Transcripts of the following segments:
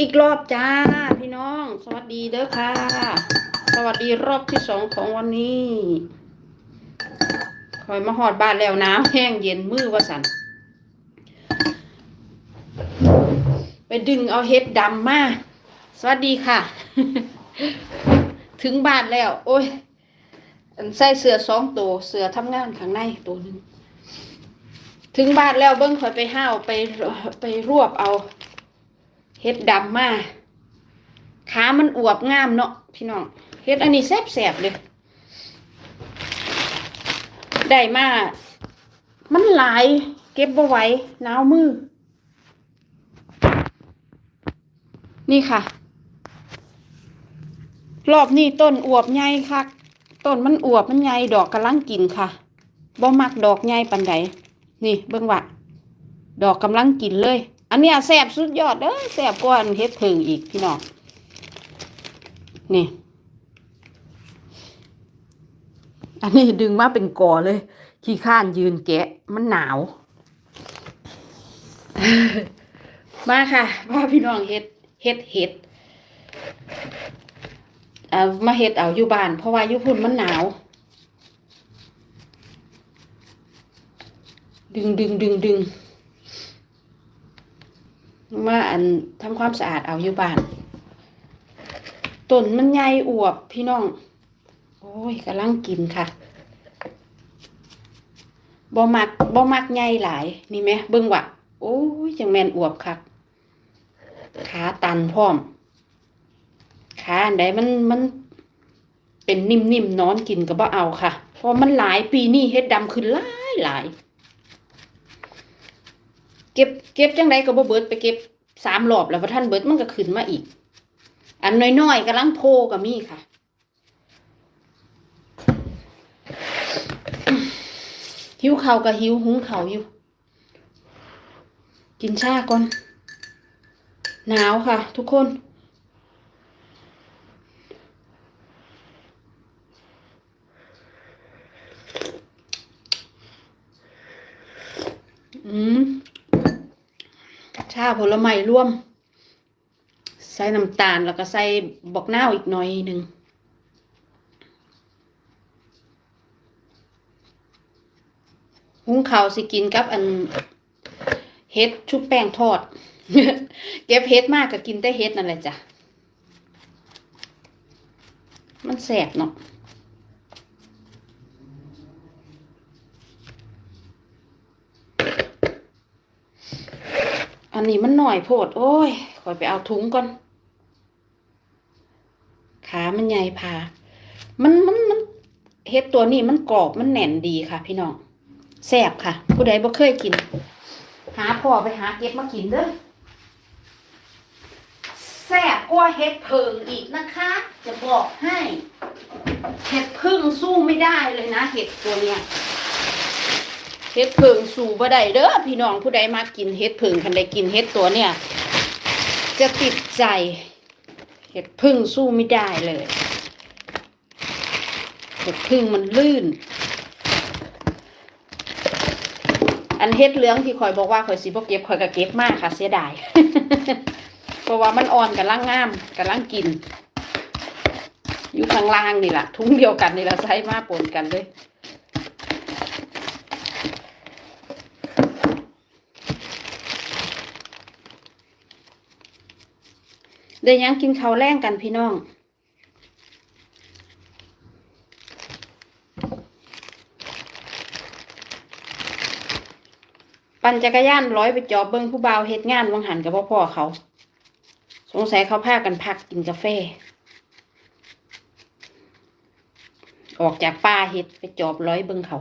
อีกรอบจ้า พี่น้อง สวัสดีเด้อค่ะ สวัสดีรอบที่สองของวันนี้คอยมาหอดบ้านแล้วน้ำแห้งเย็นมือว่าสันไปดึงเอาเห็ดดำมาสวัสดีค่ะ ถึงบ้านแล้ว โอ้ยอันใส่เสื้อสองตัวเสื้อทำงานข้างในตัวหนึ่งถึงบ้านแล้วเบิ้งคอยไปห้าวไปไปรวบเอา เฮ็ดดำมาขามันอวบงามเนาะพี่น้องเฮ็ดอันนี้แซ่บๆเลย ได้มา มันหลาย เก็บบ่ไหวหนาวมือ นี่ค่ะ รอบนี้ต้นอวบใหญ่คักต้นมันอวบมันใหญ่ดอกกำลังกินค่ะบ่มักดอกใหญ่ปานใดนี่เบิ่งว่าดอกกำลังกินเลย นเนี้ยแซ่บสุดยอดเด้อแซ่บกว่าอันเฮ็ดเพิงอีกพี่น้องนี่ อันนี้ดึงมาเป็นกอเลย ขี้ข้านยืนแกะ มันหนาว มาค่ะว่าพี่น้องเฮ็ดเฮ็ดเฮ็ดเอามาเฮ็ดเอาอยู่บ้าน เพราะว่าอยู่พุ่นมันหนาว ดึงดึงดึงดึง มาอันทำความสะอาดเอาอยู่บ้านต้นมันใหญ่อวบพี่น้อง โอ้ยกำลังกินค่ะบ่มักบ่มักใหญ่หลาย นี่ไหมเบิ่งวะโอ้ยจังแมนอวบคักขาตันพร้อมขาอันใดมันมัน เป็นนิ่มๆนอนกินก็บ่เอาค่ะเพราะมันหลายปีนี่เฮ็ดดำขึ้นหลายหลาย เก็บเก็บจังไดก็บ่เบิดไปเก็บสามรอบแล้วพอท่านเบิดมันก็ขึ้นมาอีก อันน้อยๆกำลังโพก็มีค่ะหิวเข้าวก็หิวหุงเข้าอยู่ กินชาก่อน หนาวค่ะ ทุกคนอืม ชาผลไม้ร่วม ใส่น้ำตาลแล้วก็ใส่บอกน้าวอีกหน่อยหนึ่งหุงข้าวสิกินกับอันเฮ็ดชุบแป้งทอด เก็บเฮ็ดมากก็กินแต่เฮ็ดนั่นแหละจ้ะ มันแสบเนาะ อันนี้มันหน่อยโพด โอ้ยคอยไปเอาถุงก่อน ขามันใหญ่พา มันมันมันเฮ็ดตัวนี้มันกรอบมันแน่นดีค่ะ พี่น้องแซ่บค่ะ ผู้ใดบ่เคยกิน หาพ่อไปหาเก็บมากินเด้อแซ่บกว่าเฮ็ดเพิงอีกนะคะ จะบอกให้ เห็ดพึ่งสู้ไม่ได้เลยนะ เห็ดตัวเนี้ย เฮ็ดเพิงสู่บ่ได้เด้อพี่น้องผู้ใดมากินเฮ็ดเพิงคันใดกินเฮ็ดตัวเนี่ย จะติดใจ เห็ดพึ่งสู้ไม่ได้เลย เห็ดพึ่งมันลื่น อันเฮ็ดเหลืองที่ข่อยบอกว่าข่อยสิบ่เก็บข่อยก็เก็บมากค่ะ เสียดายเพราะว่ามันอ่อนกับล่างงามกับล่างกิน อยู่ข้างล่างนี่แหละทุงเดียวกันนี่แหละใช้มาปนกันเลย เดี๋ยวยังกินข้าวแรงกันพี่น้อง ปั่นจักรยานร้อยไปจอบเบิ้งผู้บ่าวเฮ็ดงานวังหันกับพ่อพ่อเขา สงสัยเขาพากันพักกินกาแฟ ออกจากป่าเฮ็ดไปจอบร้อยเบิ้งเขา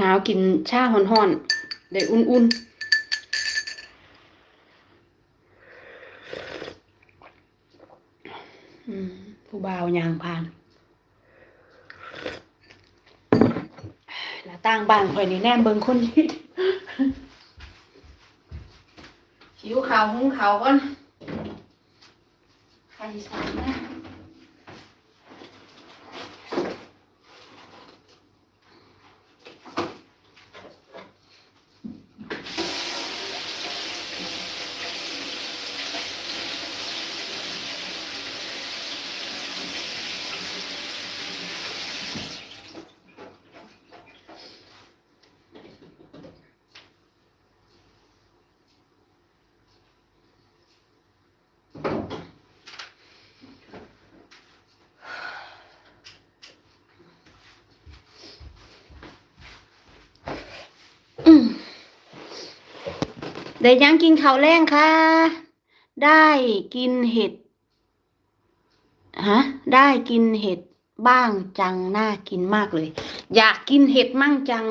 หนาวหนาวๆกินชาห่อนๆได้อุ่นๆอืมผู้บ่าวยางพานแล้วตั้งบ้านข่อยนี่แน่เบิงคนนี้ขาวหุงขาวก่อนใครสั่งนะ ได้ยังกินข้าวแรงค่ะ ได้กินเห็ดฮะได้กินเห็ดบ้างจังน่ากินมากเลย อยากกินเห็ดมั่งจัง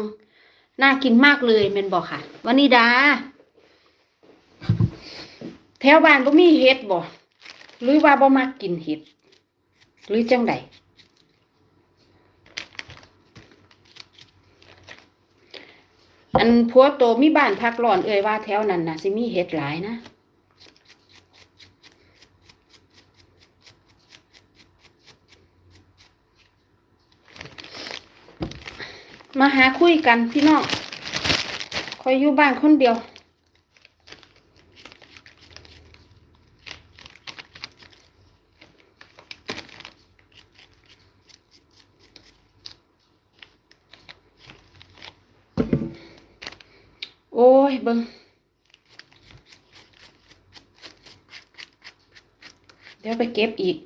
น่ากินมากเลยเมนบอกค่ะวันนี้ดาแถวบ้านบ่มีเห็ดบ่หรือว่าบ่มักกินเห็ด หรือจังใด อันพัวโตมีบ้านพักร้อนเอ่ยว่าแถวนั้นนะสิมีเห็ดหลายนะมาหาคุยกันพี่น้องคอยอยู่บ้านคนเดียว โอ้ยเบิงเดี๋ยวไปเก็บอีก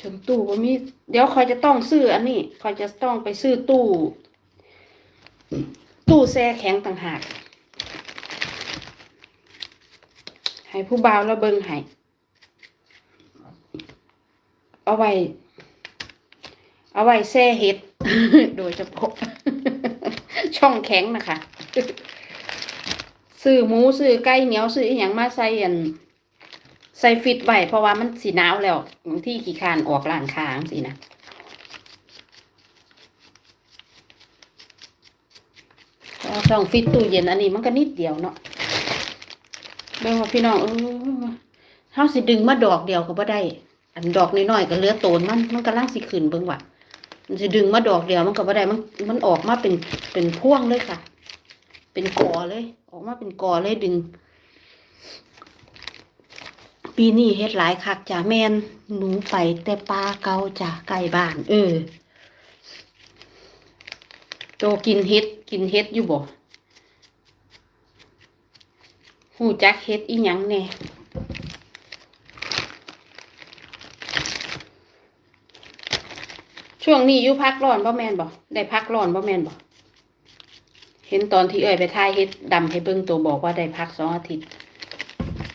ถึงตู้ว่ามีเดี๋ยวคอยจะต้องซื้ออันนี้คอยจะต้องไปซื้อตู้ ตู้แช่แข็งต่างหาก ให้ผู้บ่าวแล้วเบิ้งให้เอาไว้ เอาไว้แช่เห็ด โดยเฉพาะ ช่องแข็งนะคะซื้อหมูซื้อไก่เหนียวซื้ออย่างมาใส่อันใส่ฟิตไว้เพราะว่ามันสีหนาวแล้วบางที่ขี้คร้านออกล่างค้างสินะก็ต้องฟิตตู้เย็นอันนี้มันก็นิดเดียวเนาะเบิ่งว่าพี่น้องเออเฮาสิดึงมาดอกเดียวก็บ่ได้ อันดอกน้อยๆก็เหลือโตนมันมันกำลังสิขึ้นเบิ่งว่ามัน สิดึงมาดอกเดียวมันก็บ่ได้มันมันออกมาเป็นเป็นพ่วงเลยค่ะ เป็นกอเลย ออกมาเป็นกอเลยดึง ปีนี้เฮ็ดหลายคักจ้ะแมนหนูไปแต่ปลาเกาจ้ะใกล้บ้าน เออโตกินเฮ็ดกินเฮ็ดอยู่บ่หูจักเฮ็ดอีหยังแน่ ช่วงนี้อยู่พักร้อนบ่แมนบ่ได้พักร้อนบ่แมนบ่เห็นตอนที่เอ่ยไปทายเฮ็ดดำให้เบิ่งตัวบอกว่าได้พักสองอาทิตย์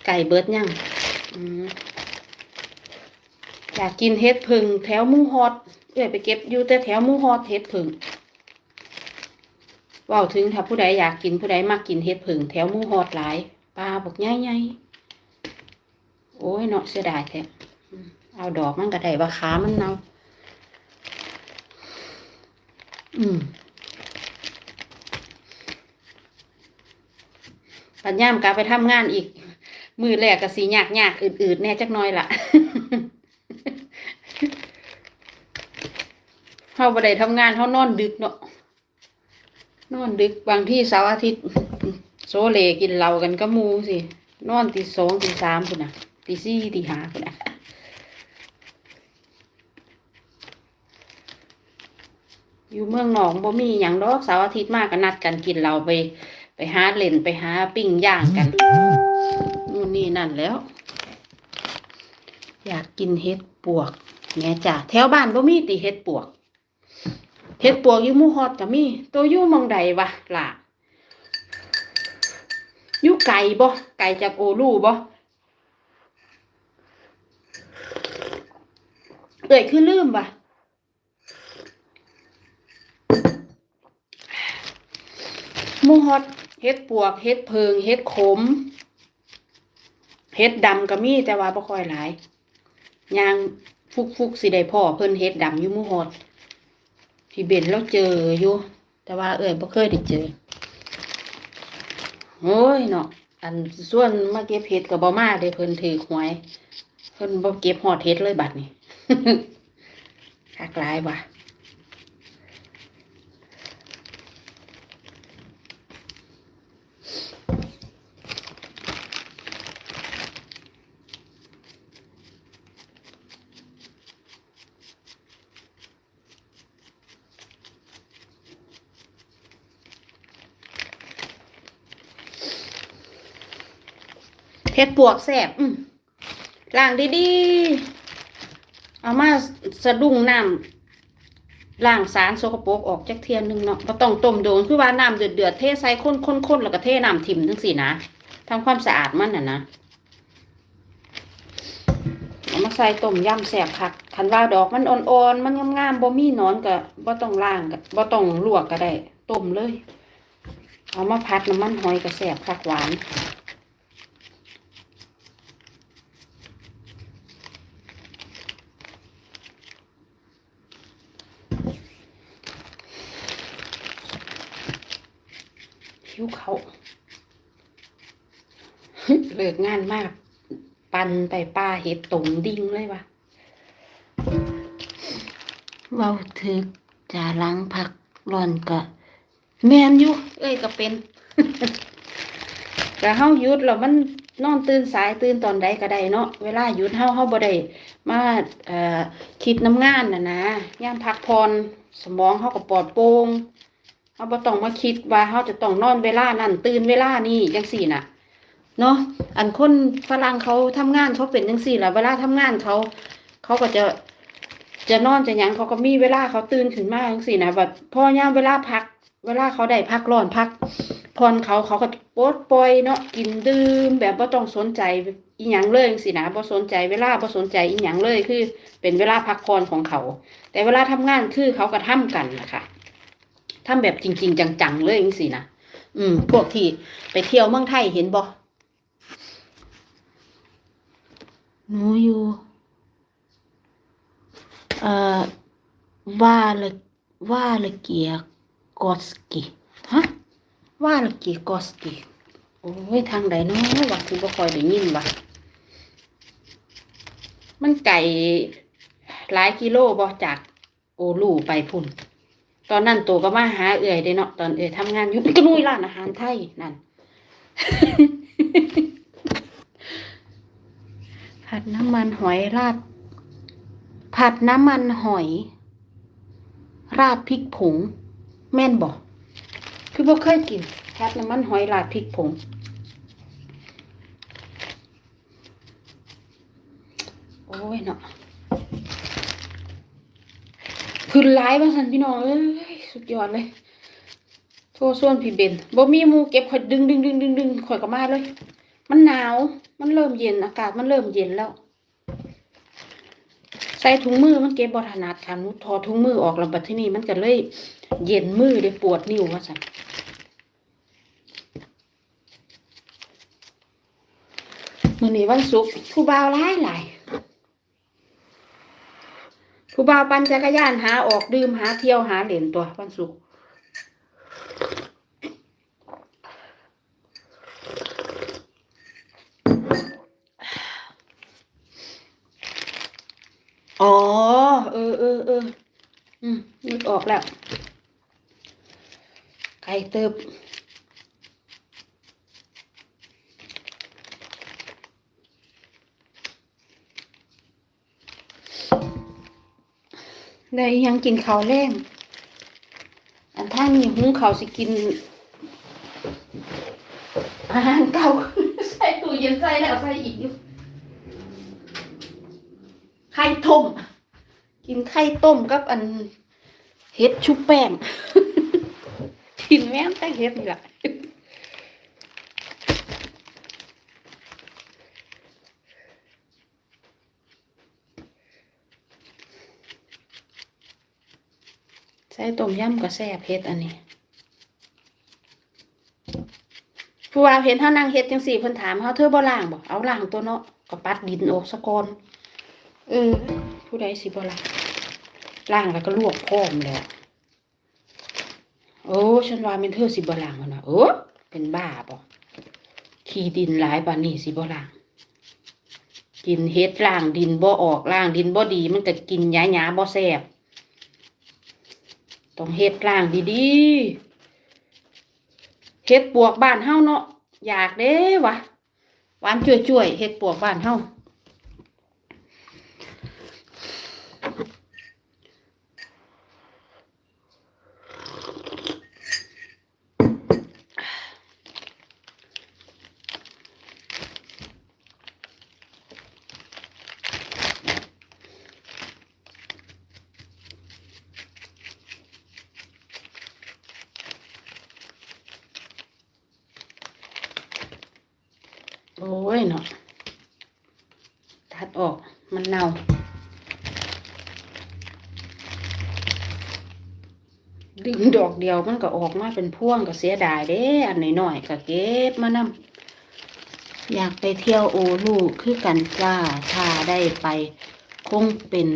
ไก่เบิดยังอยากกินเฮ็ดผึ่งแถวมูฮอดเอ้ยไปเก็บอยู่แต่แถวมูฮอดเฮ็ดผึ่งว้าถึงถ้าผู้ใดอยากกินผู้ใดมักกินเฮ็ดผึ่งแถวมูฮอดหลายปลาบอกใหญ่ๆโอ้ยเนาะเสียดายแท้เอาดอกมันก็ได้ว่าขามันเนา อืมปัญญามกลับไปทำงานอีก มือแรกก็สียากยากอืดๆแน่จักน้อยละเฮาบ่ได้ทำงานเฮานอนดึกเนาะนอนดึกบางที่เสาร์อาทิตย์โซเลกินเหล้ากันก็มูสิ นอนตีสองตีสามพุ่นะตีสี่ตีห้าพุ่นะ อยู่เมืองหนองบ่มีหยังดอกเสาร์อาทิตย์มากก็นัดกันกินเหล้าไป ไปหาเล่นไปหาปิ้งย่างกันนู่นนี่นั่นแล้ว อยากกินเห็ดปวกแม่จ้ะแถวบ้านบ่มีติเห็ดปวกเห็ดปวกอยู่หมู่ฮอดก็มีตัวอยู่หมองใดวะล่ะอยู่ไก่บ่ไก่จากโอลูบ่เอ้ยคือลืมว่ะ มูฮอดเห็ดปวกเห็ดเพิงเห็ดขมเฮ็ดดำก็มีแต่ว่าบ่ค่อยหลายยางฟุกฟุกสิได้พ่อเพิ่นเฮ็ดดำอยู่มูฮอดพี่เบนเราเจออยู่ แต่ว่าเอ้ยบ่เคยได้เจอโอ้ยเนาะอันส่วนมาเก็บเห็ดกับบ่มาเด้เพิ่นถือหวย เพิ่นบ่เก็บหอดเห็ดเลยบัดนี้คักหลายว่ะ ปวกแซ่บอืมล้างดีๆ เอามาสะดุ้งน้ำล้างสารสกปกออกจากเทียนหนึงเนาะบ่ต้องต้มโดนคือว่าน้ำเดือดๆเทใส่ข้นๆๆแล้วก็เทน้ำทิมจังซี่นะทำความสะอาดมันน่ะนะเอามาใส่ต้มยำแซ่บคักคันว่าดอกมันอ่อนๆมันงามๆบ่มีนอนก็บ่ต้องล้างก็บ่ต้องลวกก็ได้ต้มเลย เอามาพัดน้ำมันหอยก็แซ่บคักหวาน วเขาเลิกงานมาก ปันไปป้าเห็ดตรงดิ่งเลยวะเว้าถึกจาล้างผักร้อนกะ แมนอยู่เอ้ยก็เป็นแต่เฮาหยุดแล้วมันนอนตื่นสายตื่นตอนใดก็ได้เนาะเวลาหยุดเฮาเฮาบ่ได้มาเอ่อคิดน้ำงานน่ะนะย่ามพักผ่อนสมองเฮาก็ปลอดโปร่ง เราบ่ต้องมาคิดว่าเราจะต้องนอนเวลานั่นตื่นเวลานี่จังสี่น่ะเนาะอันคนฝรั่งเขาทำงานเขาเป็นจังสี่ล่ะเวลาทำงานเขาเขาก็จะจะนอนจะยังเขาก็มีเวลาเขาตื่นขึ้นมาจังสี่นะแบบพอยามเวลาพัก เวลาเขาได้พักร้อนพักผ่อนเขาเขาก็ปลดปล่อยเนาะกินดื่มแบบบ่ต้องสนใจอีหยังเลยจังสี่นะบ่สนใจเวลาบ่สนใจอีหยังเลยคือ เป็นเวลาพักผ่อนของเขา แต่เวลาทำงานคือเขาก็ทำกันนะคะ ทำแบบจริง ๆ จังๆเลยจังสินะอืม พวกที่ไปเที่ยวเมืองไทยเห็นบ่หนูอยู่เอ่อว่าละว่าละเกียกอสกิฮะว่าละเกียกอสกิโอ้ยทางใดเนาะว่าคือบ่ค่อยได้ยินว่ะมันไก่หลายกิโลบ่จากโอลูไปพุ่น ตอนนั้นตัวก็มาหาเอื่อยเด้เนาะตอนเอื่อยทำงานอยู่ก็นุ้ยร้านอาหารไทยนั่นผัดน้ำมันหอยราด ผัดน้ำมันหอย ราดพริกผง แม่นบอกคือบ่เคยกินผัดน้ำมันหอยราดพริกผงโอ้ยเนาะ คือไลฟ์บาสันพี่น้องเอ้ยสุดยอดเลยโทรส่วนพี่เบนบ่มีมูเก็บข่อยดึงดึงดึงดึงดึงข่อยก็มาเลย มันหนาว มันเริ่มเย็นอากาศมันเริ่มเย็นแล้ว ใส่ถุงมือมันเก็บบ่ถนัดค่ะนูถอดถุงมือออกล้วบัดที่นี่มันก็เลยเย็นมือเลยปวดนิ้วว่าซั่นมื้อนี้วันศุกร์ผู้บ่าวหลายหลาย ผู้บ่าวปั่นจักรยานหาออกดื่มหาเที่ยวหาเหรียญตัววันศุกร์อ๋อ เออเออเอออืมนึกออกแล้วไก่เติบ ได้อิหยังกินข้าวแรงอันท่างนี้หุงข้าวสิกิน อาหารเก่าใส่ตู้เย็นใส่แล้วใส่อีกอยู่ไข่ต้ม กินไข่ต้มกับอันเห็ดชุบแป้งกินแม่งแต่เห็ดนี่แหละ ใส่ต้มยำก็แซ่บเฮ็ดอันนี้ผู้ว่าเห็นเฮานั่งเฮ็ดจังสี่เพิ่นถามเฮาเธอบ่ล้างบ่เอาล้างตัวเนาะก็ปัดดินออกซะก่อนเออ ผู้ใดสิบ่ล้างล้างแล้วก็ลวกพร้อมแล้วโอ้ฉันว่าแม่นเธอสิบ่ล้างแล้วนะเออเป็นบ้าบ่ขี้ดินหลายปานนี้สิบ่ล่างกินเฮ็ดล่างดินบ่ออกล่างดินบ่ดี มันก็กินหยาหยาๆบ่แซ่บ ต้องเฮ็ดล่างดีๆเฮ็ดปวกบ้านเฮาเนาะอยากเด้วะหวานจ่วยๆเฮ็ดปวกบ้านเฮา โอ้ยเนาะตัดออกมันเน่า ดึงดอก เดียวมันก็ออกมาเป็นพ่วงก็เสียดายเด้ อันน้อยๆก็เก็บมานำอยากไปเที่ยวโอลูคือกันจ้าถ้าได้ไป คงเป็น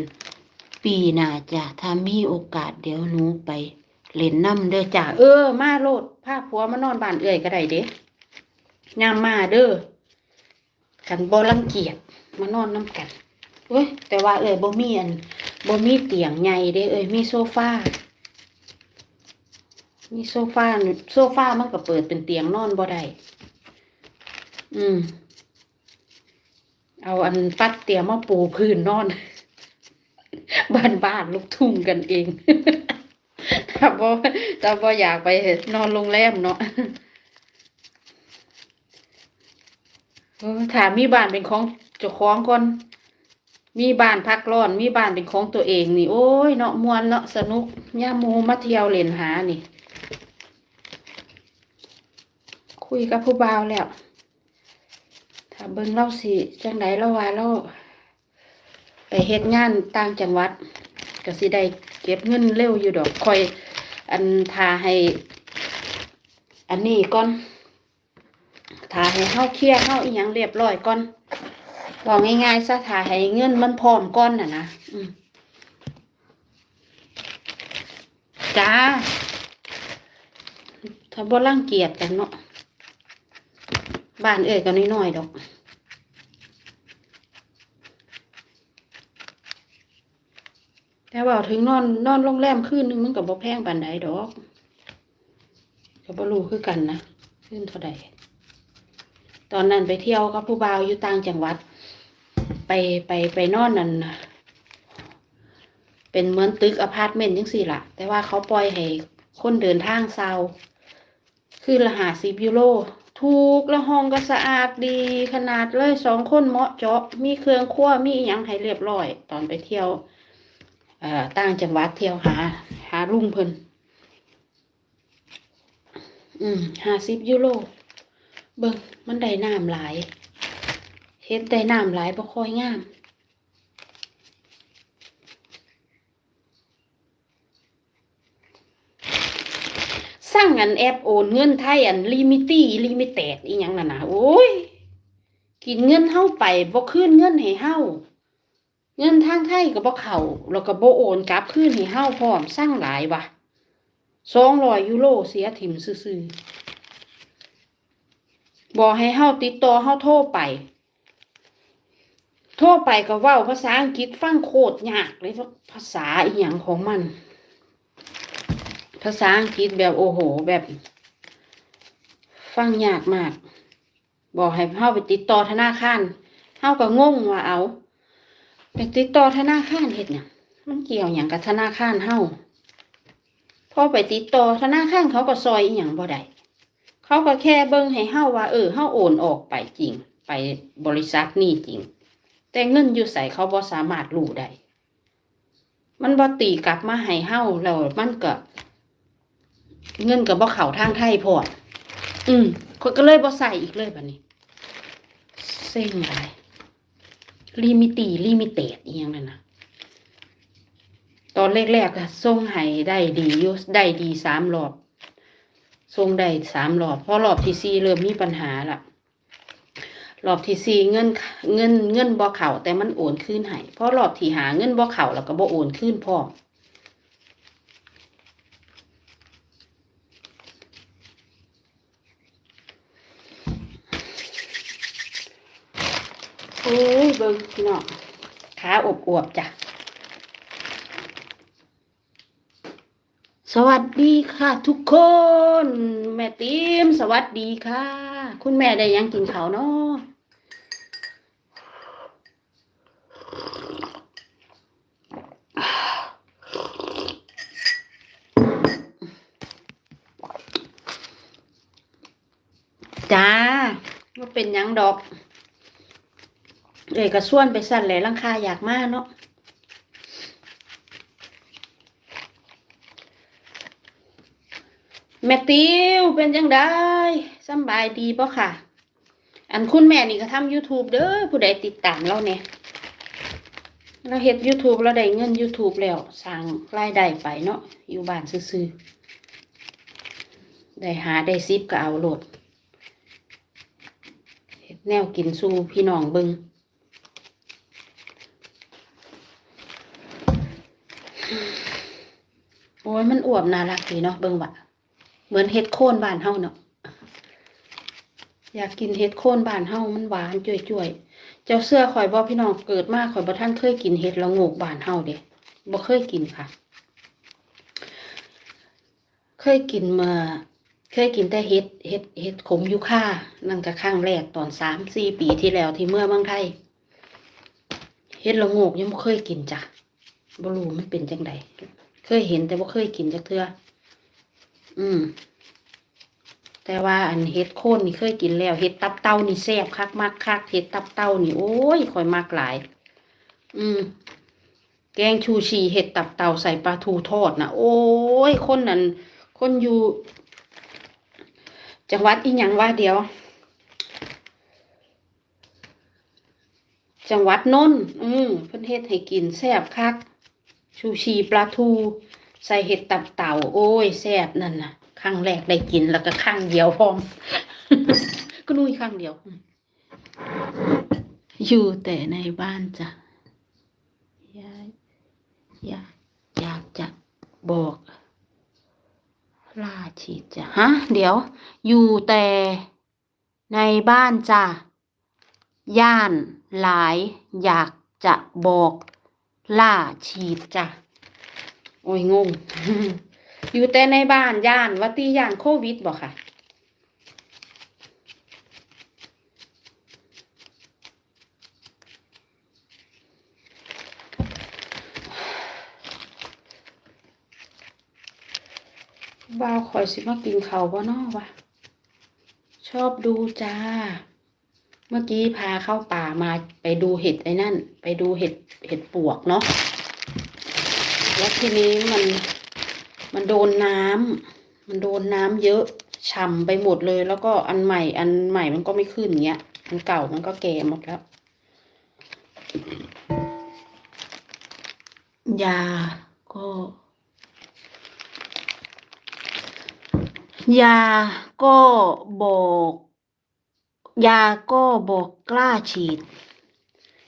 ปีหน้าจ้ะถ้ามีโอกาสเดี๋ยวหนูไปเล่นน้ำเด้อจ้าเออ มาโลดพาผัวมานอนบ้านเอื่อยก็ได้เด้ยามมาเด้อกันบ่รังเกียจมานอนน้ำกันเว้ยแต่ว่าเอ้ยบ่มีอันบ่มีเตียงใหญ่เด้เอ้ยมีโซฟา มีโซฟานี่โซฟามันก็เปิดเป็นเตียงนอนบ่ได้ อืม เอาอันปัดเตียงมาปูพื้นนอน บ้านบ้านลูกทุ่งกันเองถ้าบ่ถ้าบ่อยากไปนอนโรงแรมเนาะถามมีบ้านเป็นของเจ้าของก่อน มีบ้านพักร้อน มีบ้านเป็นของตัวเองนี่ โอ้ยเนาะมวนเนาะสนุกย่ามูมาเที่ยวเล่นหานี่ คุยกับผู้บ่าวแล้ว ถ้าเบิ่งเล่าสิจังไดเล่าว่าเราไปเฮ็ดงานต่างจังหวัดก็สิได้เก็บเงินเร็วอยู่ดอกคอย อันทาให้ อันนี้ก่อนถ้าให้เฮาเคลียร์เฮาอีหยังเรียบร้อยก่อนบอกง่ายๆซะถ้าให้เงินมันพร้อมก่อนน่ะนะอืมจ้าถ้าบ่รังเกียจกันเนาะ บ้านเอ่ยก็น้อยๆดอกแต่ว่าถึงนอนนอนโรงแรมคืนนึงมันก็บ่แพงปานใดดอกก็บ่รู้คือกันนะคืนเท่าใดตอนนั้นไปเที่ยวกับผู้บ่าวอยู่ต่างจังหวัด ไปไปไปนอนนั่นนะเป็นเหมือนตึกอพาร์ตเมนต์จังสี่ละแต่ว่าเขาปล่อยให้คนเดินทางเซาคือละหาสิบยูโร ถูกและห้องก็สะอาดดีขนาดเลยสองคนเหมาะเจาะมีเครื่องครัวมีอยังให้เรียบร้อย ตอนไปเที่ยวเอ่อต่างจังหวัดเที่ยวหา หาลุงเพิ่นอืมห้าสิบยูโรเบิ่งมันได้น้ำหลายเห็นได้น้ำหลายบ่ค่อยงาม สร้า งอันแอปโอนเงินไทยอันลิมิตี้ลิมิเต็ดอีหยังน่ะนะโอ้ยกินเงินเฮาไปบ่คืนเงินให้เฮาเงินทางไทยก็บ่เข้าแล้วก็บ่โอนกลับคืนให้เฮาพร้อมสร้างหลายว่ะ200ยูโรเสียถิ่มซื่อๆบอกให้เฮาติดต่อเฮาโทรไป โทรไปก็เว้าภาษาอังกฤษฟังโคตรยากเลยภาษาอีหยังของมันาษาอังกฤษแบบโอ้โหแบบ ฟังยากมาก บอกให้เฮาไปติดต่อธนาคารเฮาก็งงว่าเอาไปติดต่อธนาคารเฮ็ดหยังมันเกี่ยวหยังกับธนาคารเฮาพอไปติดต่อธนาคารเขาก็ซอยอีหยังบ่ได้เขาก็แค่เบิ่งให้เฮาว่า เออเฮาโอนออกไปจริง ไปบริษัทนี่จริง แต่เงินอยู่ใส่เขาบ่สามารถรู้ได้มันบ่ตีกลับมาให้เฮาแล้วมันก็ เงินก็บ่เข้าทางไทยพอดอืมข้อยก็เลยบ่ใส่อีกเลยบัดนี้เซ็งหลายลิมิตีลิมิเต็ดอีหยังนั่นน่ะตอนแรกๆก็ส่งให้ได้ดีอยู่ได้ดีสามรอบส่งได้สามรอบเพราะรอบที่สี่เริ่มมีปัญหาละรอบที่สี่เงินเงินเงินบ่เข่าแต่มันโอนคืนให้เพราะรอบที่หาเงินบ่เข่าแล้วก็บ่โอนคืนพร้อม อ้ยเบิ่งพี่น้องขาอบอวบๆจ้ะ สวัสดีค่ะทุกคน แม่ติมสวัสดีค่ะ คุณแม่ได้ยังกินข้าวเนาะจ้าว่าเป็นยังดอก เอยกระส่วนไปสั่นเลยลังคาอยากมากเนาะแม่ติวเป็นจังได้สบายดีป่ะค่ะ อันคุณแม่นี่ก็ทำ YouTube เด้อผู้ใดติดตามเราเนี่ยเราเฮ็ด YouTube เราได้เงิน YouTube แล้วสร้างรายได้ไปเนาะอยู่บ้านซื่อๆได้หาได้ซิปก็เอาโหลด เฮ็ดแนวกินสู่พี่น้องเบิง โอ้ยมันอวบน่ารักดีเนาะเบิงว่ะเหมือนเห็ดโคนบ้านเฮาเนาะอยากกินเห็ดโคนบ้านเฮามันหวานจ่วยๆเจ้าเสื้อข่อยบ่พี่น้องเกิดมาข่อยบ่ท่านเคยกินเห็ดละโงกบ้านเฮาเด้บ่เคยกินค่ะ เคยกินมาเคยกินแต่เห็ดเห็ดเห็ดขมยูค่านั่นก็ครั้งแรกตอนสามสี่ปีที่แล้วที่เมื่อเมืองไทยเห็ดละโงกยังบ่เคยกินจ้ะบ่รู้มันเป็นจังใด เคยเห็นแต่บ่าเคยกินจักเทื่ออืม แต่ว่าอันเห็ดโคนนี่เคยกินแล้ว เห็ดตับเต้านี่แซ่บคักมากคักเห็ดตับเต้านี่โอ้ยข่อยมากหลาย อืม แกงชูชีเห็ดตับเต่าใส่ปลาทูทอดนะโอ้ย คนนั้น คนอยู่จังหวัดอีหยังว่าเดียว จังหวัดนนท์อืมเพิ่นเฮ็ดให้กินแซ่บคัก ชูชีปลาทู ใส่เห็ดตับเต่า โอ้ยแซ่บนั่นน่ะครั้งแรกได้กินแล้วก็ครั้งเดียวพร้อม ก็นุ้ยครั้งเดียว อยู่แต่ในบ้านจ้ะอยากอยากอยากจะบอกลาฉีจ้ะฮะ เดี๋ยว อยู่แต่ในบ้านจ้ะย่านหลายอยากจะบอก ล่าฉีดจ้ะ โอ้ยงง อยู่แต่ในบ้านย่านวัตีย่านโควิดบอกค่ะ บ่าวคอยสิมากินเขาบ่เนอวะชอบดูจ้า เมื่อกี้พาเข้าป่ามาไปดูเห็ดไอ้นั่น ไปดูเห็ดเห็ดปวกเนาะแล้วทีนี้มันมันโดนน้ำมันโดนน้ำเยอะฉ่ำไปหมดเลย แล้วก็อันใหม่ อันใหม่มันก็ไม่ขึ้นเงี้ยอันเก่ามันก็แก่หมดแล้วยาก็ยาก็บอก ยาก็บอกกล้าฉีด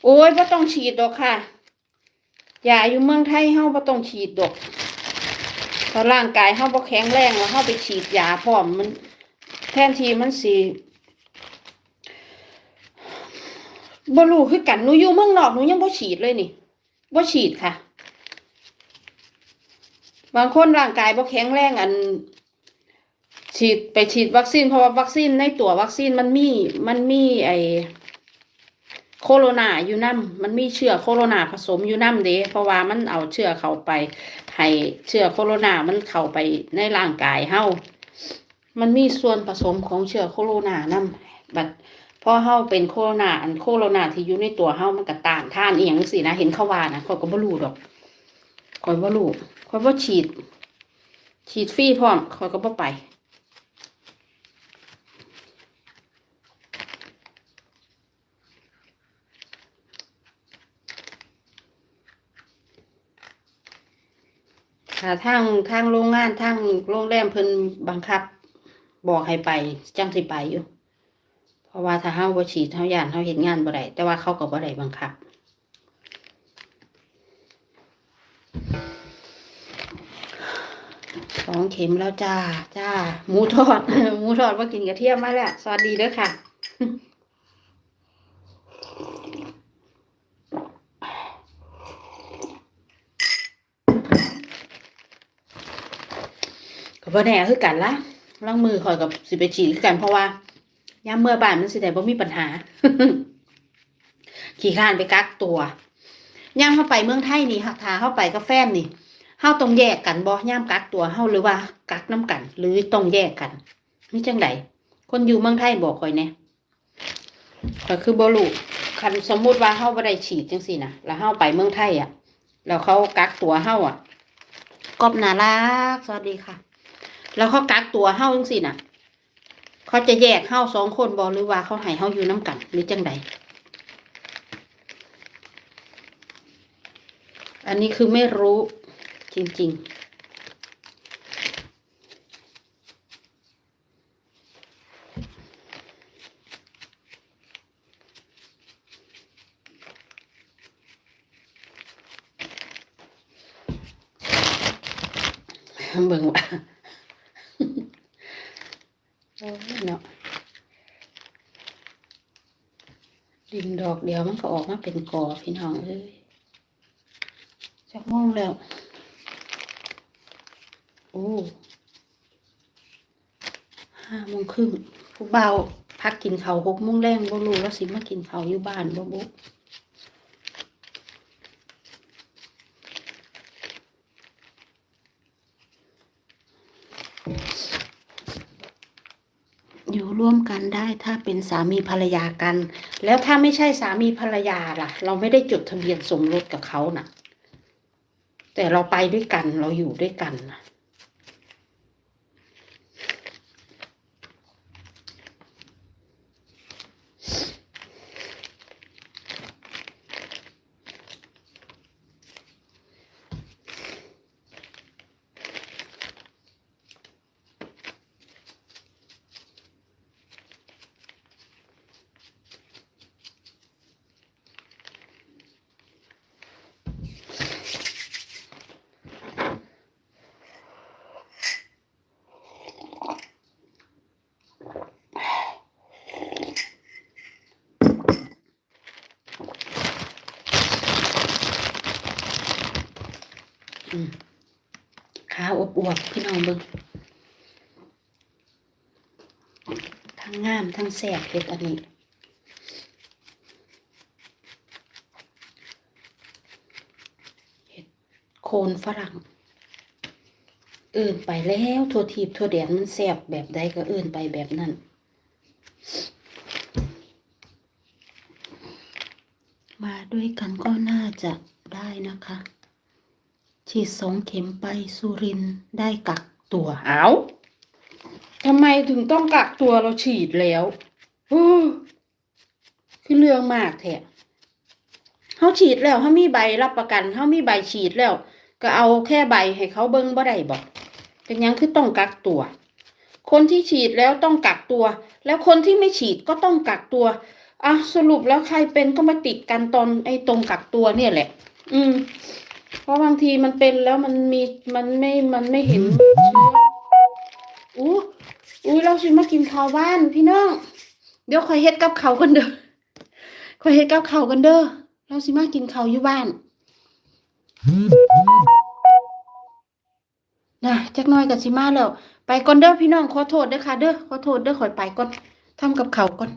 โอ้ยไ่ต้องฉีดดอกค่ะ ยาอยู่เมืองไทยเฮาบ่ต้องฉีดดอกถ้าร่างกายเฮาบ่แข็งแรงแล้วเฮาไปฉีดยาพร้อมมัน แทนที่มันสิบ่รู้คือกันหนูอยู่เมืองนอกหนูยังบ่ฉีดเลยนี่บ่ฉีดค่ะ บางคนร่างกายบ่แข็งแรงอัน ฉีดไปฉีดวัคซีนเพราะว่าวัคซีนในตัววัคซีนมันมีมันมีไอโคโรนาอยู่น้ำมันมีเชื้อโคโรนาผสมอยู่น้ำเด้เพราะว่ามันเอาเชื้อเข้าไป ให้เชื้อโคโรนามันเข้าไปในร่างกายเฮามันมีส่วนผสมของเชื้อโคโรนานํบัดพอเฮาเป็นโคโรนาอันโคโรนาที่อยู่ในตัวเฮามันก็ต้านท่านอีหยังจังซี่นะเห็นเขาว่านะข้อยก็บ่รู้ดอกข้อยบ่รู้ข้อยบ่ฉีด ฉีดฟรีพร้อมข้อยก็บ่ไป ค่ะทางทางโรงงานทางโรงแรมเพิ่นบังคับ บอกให้ไปจังสิไปอยู่ เพราะว่าถ้าเฮาบ่ฉีดเฮาย่านเฮาเฮ็ดงานบ่ได้แต่ว่าเขาก็บ่ได้บังคับสองเข็มแล้วจ้า จ้า หมูทอด หมูทอดว่ากินกระเทียมมาแล้ว สวัสดีเด้อค่ะ บ่แน่คือกันละล้างมือคอยกับสิไปฉีดคือกัน เพราะว่าย่ามเมื่อบ้านมันสิได้บ่มีปัญหา ขี่ข้านไปกักตัวย่ามเข้าไปเมืองไทยนี่หักทาเข้าไปกับแฟนนี่เฮาต้องแยกกันบ่ย่ามกักตัวเฮาหรือว่ากักน้กัน หรือต้องแยกกันนี่จังไดคนอยู่เมืองไทยบอกข่อยแหน่ข่อยคือบ่รู้คันสมมุติว่าเฮาบ่ได้ฉีดจังซี่นะแล้วเฮาไปเมืองไทยอะ แล้วเขากักตัวเฮาอะกอบนารักสวัสดีค่ะ แล้วเขากักตัวเฮาจังซี่น่ะ เขาจะแยกเฮาสองคนบ่หรือว่าเขาให้เฮาอยู่น้กัน หรือจังใดอันนี้คือไม่รู้จริง ๆเบิ่งว่า โอ้ยเนาะดินดอกเดียวมันก็ออกมาเป็นกอพี่น้องเอ้ยจักโมงแล้วโอ้ห้าโมงครึ่งผู้เบาวพักกินเขาวหกโมงแรงบ่รู้แล้วสิมากินเขาวอยู่บ้านบ่บุอยู่ร่วม กันได้ถ้าเป็นสามีภรรยากัน แล้วถ้าไม่ใช่สามีภรรยาล่ะ เราไม่ได้จดทะเบียนสมรสกับเขาน่ะ แต่เราไปด้วยกันเราอยู่ด้วยกันน่ะ ขา อวบพี่น้องเบิ่งทั้งงามทั้งแสบเฮ็ดอันนี้เฮ็ดโคนฝรั่ง เอื่นไปแล้วทั่วทีบทั่วแดนมันแสบแบบใดก็เอื่นไปแบบนั้นมาด้วยกันก็น่าจะได้นะคะ ฉีดสองเข็มไปสุรินทร์ได้กักตัวเอาทำไมถึงต้องกักตัวเราฉีดแล้วโอ้คือเรื่องมากแท้เขาฉีดแล้วเขามีใบรับประกันเขามีใบฉีดแล้ว ก็เอาแค่ใบให้เขาเบิ้งบ่ได้บอกเป็นหยังคือต้องกักตัว คนที่ฉีดแล้วต้องกักตัว แล้วคนที่ไม่ฉีดก็ต้องกักตัวอะสรุปแล้วใครเป็นก็มาติดกันตอนไอ้ตรงกักตัวเนี่ยแหละ อืม เพราะบางทีมันเป็นแล้วมันมีมันไม่มันไม่เห็นเชื้ออู้อู้เราสิมากินข้าวบ้านพี่น้อง เดี๋ยวคอยเฮ็ดกับเขาวกันเด้อคอยเฮ็ดกับเขาวกันเด้อเราสิมากินข้าวอยู่บ้านนะจักหน่อยกับสิมาแล้ว ไปก่อนเด้อพี่น้องขอโทษเด้อค่ะเด้อขอโทษเด้อขอยไปก่อนทำกับเขาวก่อน